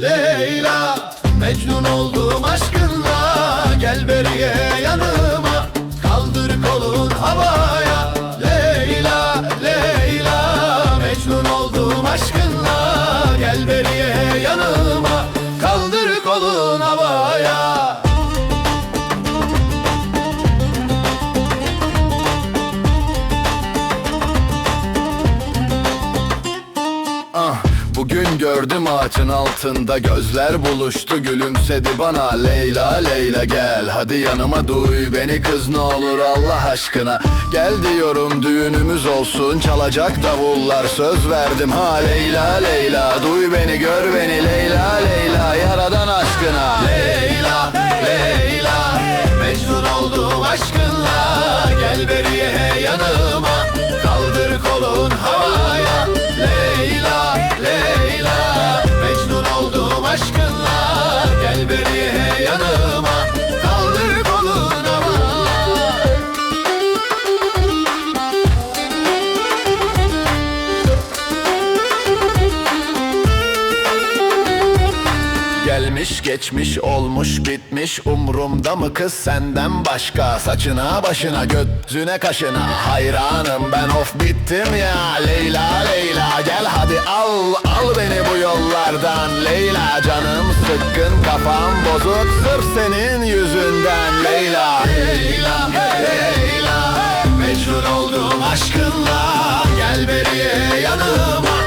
Leyla Mecnun oldum aşkınla. Gel beriye yanıma Kaldır kolun havaya. Leyla Leyla Mecnun oldum aşkınla. Gel beriye bugün gördüm ağacın altında. Gözler buluştu gülümsedi bana. Leyla Leyla gel hadi yanıma duy Beni kız ne olur Allah aşkına. Gel diyorum düğünümüz olsun. Çalacak davullar söz verdim. Ha Leyla Leyla duy beni gör beni. Leyla Leyla yaradan Gelmiş geçmiş olmuş bitmiş. Umrumda mı kız senden başka? Saçına başına götüne kaşına. Hayranım ben of bittim ya. Leyla Leyla gel hadi al al beni bu yollardan. Leyla canım sıkkın kafam bozuk. Sırf senin yüzünden. Leyla Leyla Leyla. Mecnun oldum aşkınla. Gel beriye yanıma